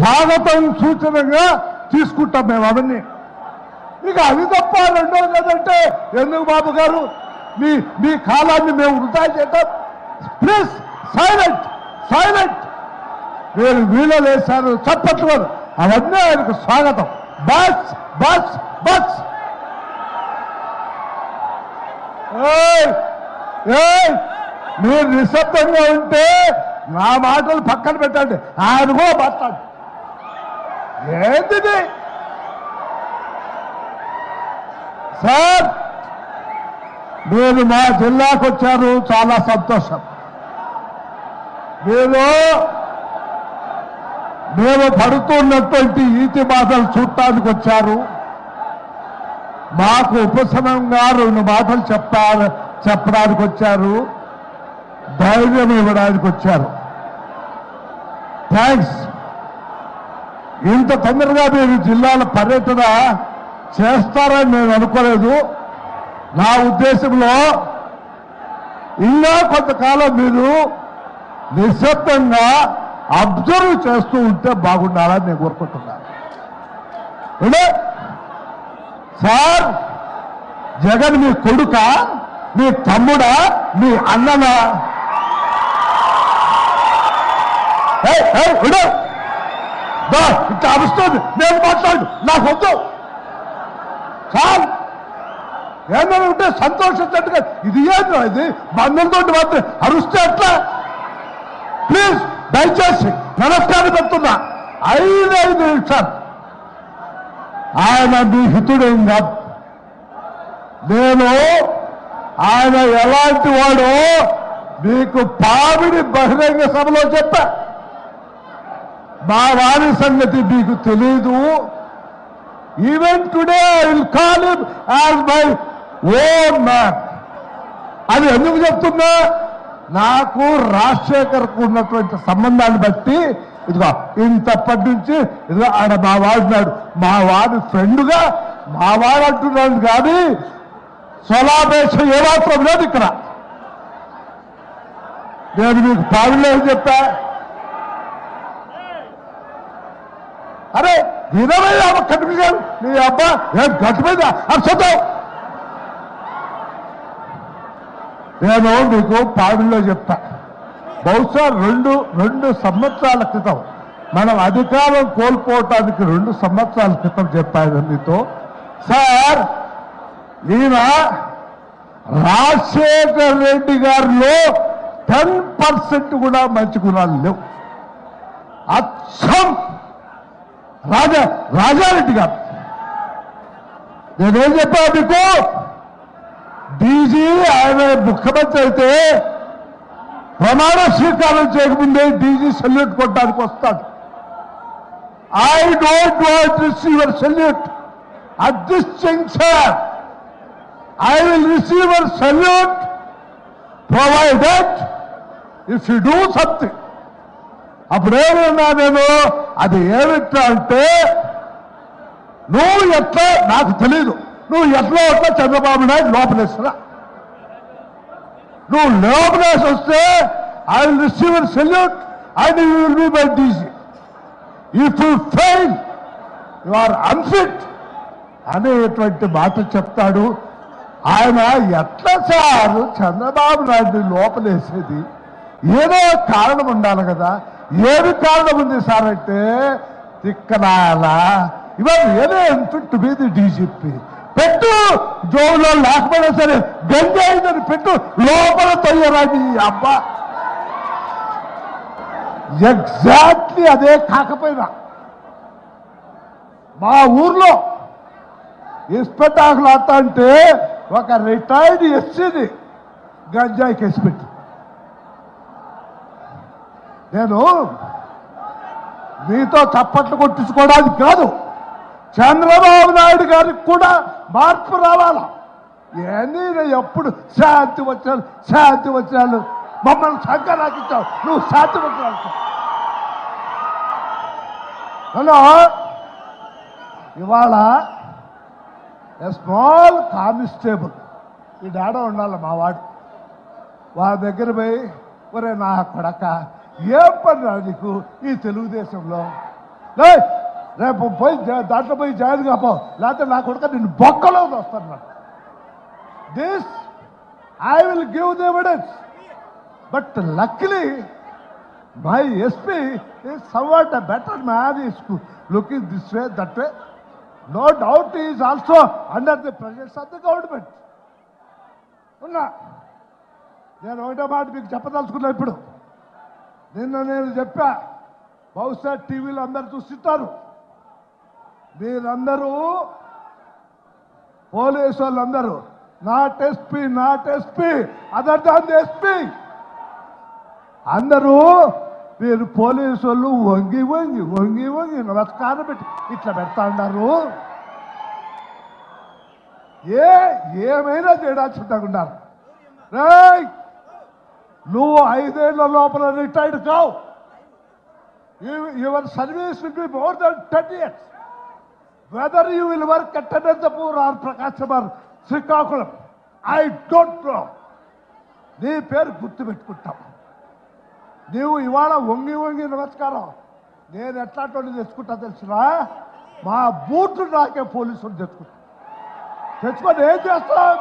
స్వాగతం సూచనగా తీసుకుంటాం మేము అవన్నీ. ఇక అది తప్ప రెండోది లేదంటే ఎందుకు బాబు గారు? మీ మీ కాలాన్ని మేము వృధా చేయటం ప్లీజ్ సైలెంట్ సైలెంట్. మీరు వీళ్ళు వేశారు చప్పట్లు అవన్నీ ఆయనకు స్వాగతం. బస్ బస్ బస్. మీరు నిశ్శబ్దంగా ఉంటే నా మాటలు పక్కన పెట్టండి. ఆయన కూడా మాట్లాడు. ఏంటిది? సార్ మీరు మా జిల్లాకు వచ్చారు చాలా సంతోషం. మీరు మేము పడుతున్నటువంటి ఈతి బాధలు చూడటానికి వచ్చారు మాకు ఉపశమనంగా రెండు మాటలు చెప్పారు చెప్పడానికి వచ్చారు. ధైర్యం ఇవ్వడానికి వచ్చారు. థ్యాంక్స్ ఇంత తొందరగా మీరు జిల్లాల పర్యటన చేస్తారని నేను అనుకోలేదు. నా ఉద్దేశంలో ఇంకా కొంతకాలం మీరు నిశ్శబ్దంగా అబ్జర్వ్ చేస్తూ ఉంటే బాగుండాలని నేను కోరుకుంటున్నాను సార్ జగన్ మీ కొడుక మీ తమ్ముడా మీ అన్ననా? విడు. దా, అరుస్తుంది. నేను మాట్లాడు నాకు వద్దు. చాలు ఏమైనా ఉంటే సంతోషించట్టుగా ఇది ఏంటో ఇది? బంధంతో మాత్రం అరుస్తే ఎట్లా? ప్లీజ్ దయచేసి నమస్కారం పెడుతున్నా ఐదు ఐదు నిమిషాలు. ఆయన మీ హితుడేం కాదు. నేను ఆయన ఎలాంటి వాడో మీకు పావిడి బహిరంగ సభలో చెప్పా. మా వారి సంగతి మీకు తెలీదు. Even today I will call him as my own man అది ఎందుకు చెప్తున్నా? నాకు రాజశేఖర్కు ఉన్నటువంటి సంబంధాన్ని బట్టి ఇదిగో ఇంతప్పటి నుంచి ఇదిగో ఆడ మా వాడున్నాడు మా వాడి ఫ్రెండ్గా మా వాడు అంటున్నాడు కానీ స్వలాభేక్ష ఏమాత్రం లేదు ఇక్కడ. నేను మీకు పావులే చెప్పా. అరే వినవయ్యా కనిపించాను నీ అబ్బా నేను గట్టు మీద అర్చతో నేను మీకు పాడుల్లో చెప్తా. బహుశా రెండు రెండు సంవత్సరాల క్రితం మనం అధికారం కోల్పోవటానికి రెండు సంవత్సరాల క్రితం చెప్పాను మీతో సార్ ఈయన రాజశేఖర్ రెడ్డి గారిలో టెన్ పర్సెంట్ కూడా మంచి గుణాలు లేవు. అచ్చం! రాజా రాజారెడ్డి గారు. నేనేం చెప్పా మీకు? డీజీ ఆయన ముఖ్యమంత్రి అయితే ప్రమాణ స్వీకారం చేయకముందే డీజీ సెల్యూట్ కొట్టడానికి వస్తాడు. I don't want receiver salute at this junction I will receiver salute provided if you do something అప్పుడేమన్నా నేను అది ఏమిట్రా అంటే నువ్వు ఎట్లా నాకు తెలీదు. నువ్వు ఎట్లా ఎట్లా చంద్రబాబు నాయుడు లోపలేస్తున్నా నువ్వు లోపలేసి వస్తే I will receive salute and you will be my DG if you fail you are unfit అనేటువంటి మాట చెప్తాడు. ఆయన ఎట్లా సార్? చంద్రబాబు నాయుడు లోపలేసేది? ఏదో కారణం ఉండాలి కదా. ఏమి కారణం ఉంది సార్ అంటే తిక్కనాల. ఇవాళ ఏదే ఫిట్ మీది డీజీపీ. పెట్టు జోబులో లేకపోయినా సరే గంజాయిదని పెట్టు లోపల తొయ్యరాని అబ్బా. ఎగ్జాక్ట్లీ అదే కాకపోయినా. మా ఊర్లో ఇన్స్పెక్టర్ అత్త అంటే ఒక రిటైర్డ్ ఎస్సీని గంజాయి కేసు పెట్టి నేను మీతో చప్పట్లు కొట్టించుకోవడానికి కాదు చంద్రబాబు నాయుడు గారికి కూడా మార్పు రావాలా? ఏంది ఎప్పుడు శాంతి వచ్చాను శాంతి వచ్చాను మమ్మల్ని సంకరాకించావు నువ్వు శాంతి వచ్చాను హలో ఇవాళ స్మాల్ కానిస్టేబుల్ ఈ డాడ ఉండాలి మా వాడు. వాళ్ళ దగ్గర పోయి ఒరే నా కొడక ఏం పని రా నీకు ఈ తెలుగుదేశంలో? రేపు పోయి దాంట్లో పోయి జాయిన్ కాపో లేకపోతే నా కొడుక నేను బొక్కలో వస్తాను this I will give the evidence but luckily my SP is somewhat better man is looking this way that way no doubt is also under the presence of the government ఉన్నా నేను ఒకటో మాట మీకు చెప్పదలుచుకున్నా ఇప్పుడు. నిన్న నేను చెప్పా. బహుశా టీవీలో అందరు చూస్తుంటారు. మీరందరూ పోలీసు వాళ్ళందరూ. Not SP not SP other than SP. అందరూ మీరు పోలీసు వాళ్ళు వంగి వంగి వంగి వంగి నమస్కారం పెట్టి ఇట్లా పెడతా ఉన్నారు. ఏ ఏమైనా చేయడానికి ఉన్నారు. రేయ్! నువ్వు ఐదేళ్ళ లోపల రిటైర్డ్ కావు. Your service will be more than ten years whether you will work at Anantapur or Prakasam or Srikakulam I don't know నీ పేరు గుర్తు పెట్టుకుంటాం. నీవు ఇవాళ వంగి వంగి నమస్కారం. నేను ఎట్లాంటి తెచ్చుకుంటా తెలిసినా? మా బూట్లు నాకే పోలీసులు తెచ్చుకుంటా తెచ్చుకొని ఏం చేస్తావు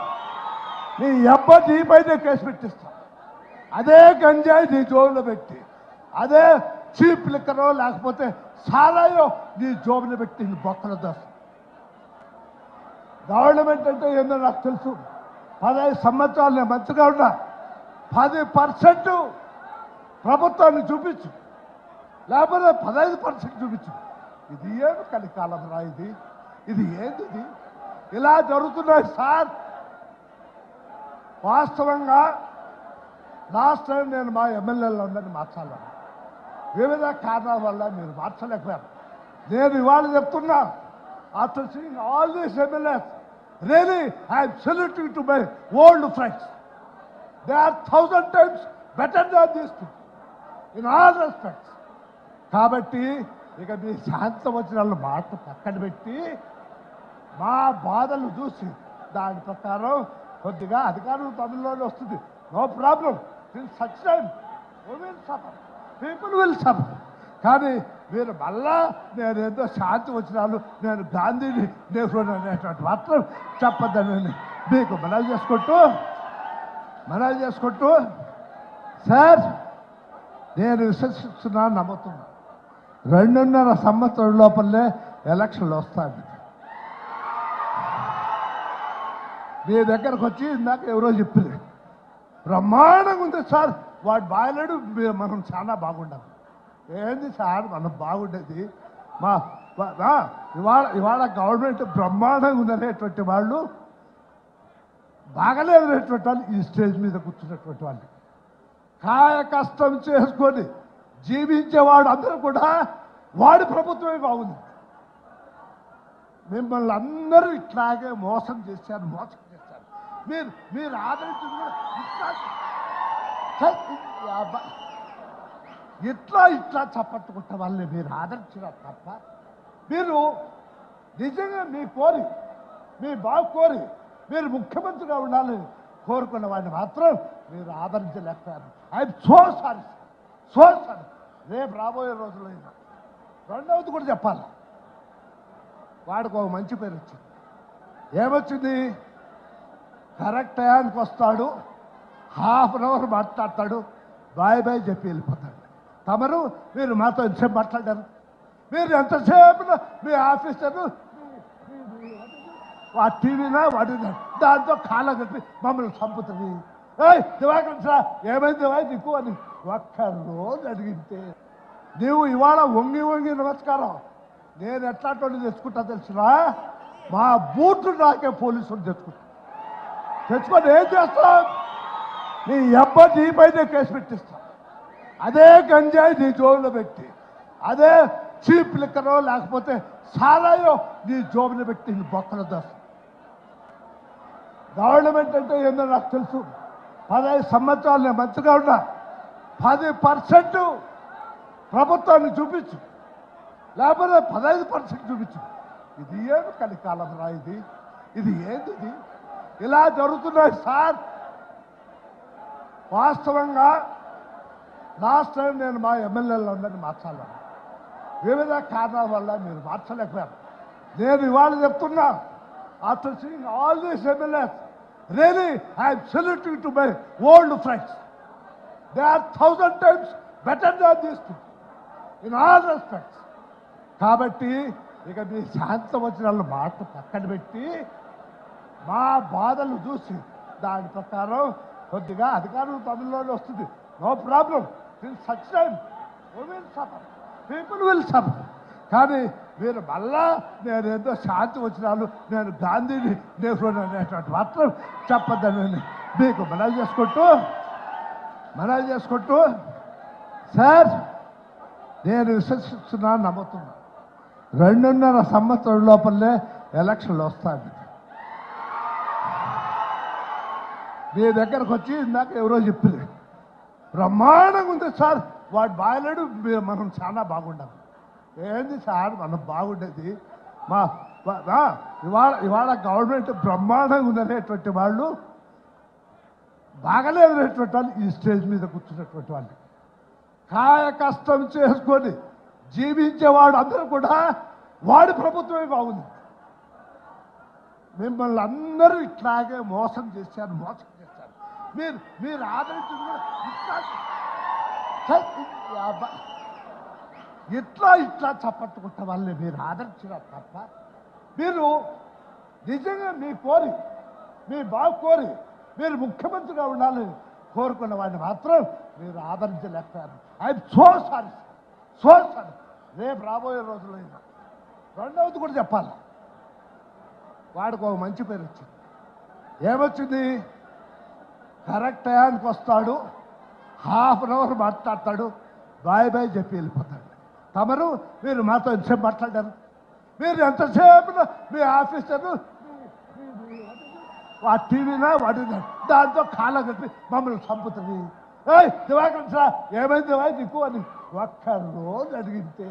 నీ అబ్బ నీపైనే కేసు పెట్టిస్తా. అదే గంజాయి నీ జోబులో పెట్టి అదే చీప్ లిక్కరో లేకపోతే సారాయో నీ జోబులో పెట్టి నీ బొక్కలు గవర్నమెంట్ అంటే ఏందో నాకు తెలుసు. పదహైదు సంవత్సరాలు నేను మంచిగా ఉన్నా. పది పర్సెంట్ ప్రభుత్వాన్ని చూపించు. లేకపోతే పదహైదు పర్సెంట్ చూపించు. ఇది ఏమి కలికాలం రా ఇది? ఇది ఏంటిది ఇలా జరుగుతున్నాయి సార్. వాస్తవంగా లాస్ట్ టైం నేను మా ఎమ్మెల్యేలందరినీ మార్చాలను. వివిధ కారణాల వల్ల మీరు మార్చలేకపోయారు. నేను ఇవాళ చెప్తున్నా after seeing all these MLAs really I'm saluting to my old friends they are thousand times better than these in all respects కాబట్టి ఇక మీ శాంతం వచ్చిన వాళ్ళు మాట పక్కన పెట్టి మా బాధలు చూసి దాని ప్రకారం కొద్దిగా అధికారం తమిళలోనే వస్తుంది. No problem will such time will suffer people will suffer కానీ మీరు మళ్ళా నేను ఏదో శాంతి వచ్చినాను నేను గాంధీని నెహ్రూ అనేటువంటి మాత్రం చెప్పద్దని మీకు మనవి చేసుకుంటూ మనవి చేసుకుంటూ సార్ నేను విశ్వసిస్తున్నాను నమ్ముతున్నాను రెండున్నర సంవత్సరం లోపలనే ఎలక్షన్లు వస్తాయి. మీ దగ్గరకు వచ్చి ఇందాక ఎవరో చెప్పింది బ్రహ్మాండంగా ఉంది సార్. వాడు బాగలేడు మనం చాలా బాగుండాలి. ఏంది సార్ మనం బాగుండేది? మా ఇవాళ ఇవాళ గవర్నమెంట్ బ్రహ్మాండంగా ఉందనేటువంటి వాళ్ళు బాగలేదు అనేటువంటి వాళ్ళు ఈ స్టేజ్ మీద కూర్చున్నటువంటి వాళ్ళు. కాయ కష్టం చేసుకొని జీవించేవాడు అందరూ కూడా వాడి ప్రభుత్వమే బాగుంది. మిమ్మల్ని అందరూ ఇట్లాగే మోసం చేశారు మోసం మీరు మీరు ఆదరించింది కూడా ఇట్లా ఇట్లా ఇట్లా చప్పట్టుకుంటే వాళ్ళని మీరు ఆదరించినారు తప్ప? మీరు నిజంగా మీ కోరి మీ బాగు కోరి మీరు ముఖ్యమంత్రిగా ఉండాలని కోరుకున్న వాడిని మాత్రం మీరు ఆదరించలేకపోయారు. I'm so sorry so sorry రేపు రాబోయే రోజుల్లో అయినా రెండవది కూడా చెప్పాలి? వాడికి ఒక మంచి పేరు వచ్చింది. ఏమొచ్చింది? కరెక్ట్ టయానికి వస్తాడు. హాఫ్ అన్ అవర్ మాట్లాడతాడు. బాయ్ బాయ్ చెప్పి వెళ్ళిపోతాడు. తమరు మీరు మాతో ఎంతసేపు మాట్లాడారు? మీరు ఎంతసేపు మీ ఆఫీసర్? ఆ టీవీనా వాడినా? దాంతో కాళ్ళ కట్టి మమ్మల్ని చంపుతుంది. ఏయ్ దివాకర్ సార్ ఏమైంది దివా నీకు అని ఒక్క రోజు అడిగితే నీవు ఇవాళ వంగి వంగి నమస్కారం. నేను ఎట్లాంటి తెచ్చుకుంటా తెలిసినా మా బూట్లు నాకే పోలీసులు తెచ్చుకుంటా తెచ్చుకొని ఏం చేస్తాం? నీ అబ్బ నీపైనే కేసు పెట్టిస్తా. అదే గంజాయి నీ జోబులో పెట్టి అదే చీప్ లిక్కరో లేకపోతే సారాయో నీ జోబులో పెట్టి నీ బొక్కలు దాస్తా. గవర్నమెంట్ అంటే ఏందో నాకు తెలుసు. పదహైదు సంవత్సరాలు నేను మంచిగా ఉన్నా. పది పర్సెంట్ ప్రభుత్వాన్ని చూపించు. లేకపోతే పదహైదు పర్సెంట్ చూపించు. ఇది ఏమి కలికాలం రా ఇది? ఇది ఏంది ఇలా జరుగుతున్నాయి సార్. వాస్తవంగా లాస్ట్ టైం నేను మా ఎమ్మెల్యేలందరినీ మార్చాలను వివిధ కారణాల వల్ల మీరు మార్చలేకపోయారు. నేను ఇవాళ చెప్తున్నా after seeing all these MLAs really I'm saluting to my old friends. They are thousand times better than these in all respects. కాబట్టి ఇక మీ శాంతం వచ్చిన వాళ్ళ మాట పక్కన పెట్టి మా బాధలు చూసి దాని ప్రకారం కొద్దిగా అధికారం తమిళలోనే వస్తుంది. No problem will such time will suffer people will suffer కానీ మీరు మళ్ళా నేను ఏదో శాంతి వచ్చినాను నేను గాంధీని నెహ్రూ అనేటువంటి మాత్రం చెప్పద్దని మీకు మనవి చేసుకుంటూ మనవి చేసుకుంటూ సార్ నేను విశ్వసిస్తున్నాను నమ్ముతున్నాను రెండున్నర సంవత్సరం లోపలనే ఎలక్షన్లు వస్తాయి. మీ దగ్గరకు వచ్చి ఇందాక ఎవరో చెప్పింది బ్రహ్మాండంగా ఉంది సార్. వాడు బాగలేడు మనం చాలా బాగుండాలి. ఏంది సార్ మనం బాగుండేది? మా ఇవాళ ఇవాళ గవర్నమెంట్ బ్రహ్మాండంగా ఉందనేటువంటి వాళ్ళు బాగలేదు అనేటువంటి వాళ్ళు ఈ స్టేజ్ మీద కూర్చున్నటువంటి వాళ్ళు. కాయ కష్టం చేసుకొని జీవించేవాడు అందరూ కూడా వాడి ప్రభుత్వమే బాగుంది. మిమ్మల్ని అందరూ ఇట్లాగే మోసం చేశారు మోసం మీరు మీరు ఆదరించింది కూడా ఇట్లా. అబ్బా. ఇట్లా ఇట్లా చప్పట్టుకుంటే వాళ్ళని మీరు ఆదరించినారు తప్ప మీరు నిజంగా మీ కోరి మీ బాగు కోరి మీరు ముఖ్యమంత్రిగా ఉండాలని కోరుకున్న వాడిని మాత్రం మీరు ఆదరించలేకపోయారు. I'm so sorry so sorry. రేపు రాబోయే అయినా. రెండవది కూడా చెప్పాలి? వాడికి ఒక మంచి పేరు వచ్చింది. ఏమొచ్చింది? కరెక్ట్ టయానికి వస్తాడు హాఫ్ అన్ అవర్ మాట్లాడతాడు బాయ్ బాయ్ చెప్పి వెళ్ళిపోతాడు. తమరు మీరు మాతో ఎంతసేపు మాట్లాడారు? మీరు ఎంతసేపు మీ ఆఫీసర్లు ఆ టీవీనా వాడినా? దాంతో కాలం కట్టి మమ్మల్ని చంపుతుంది. ఏ దివాకర్ సార్ ఏమైంది దివా నీకు అని ఒక్క రోజు అడిగితే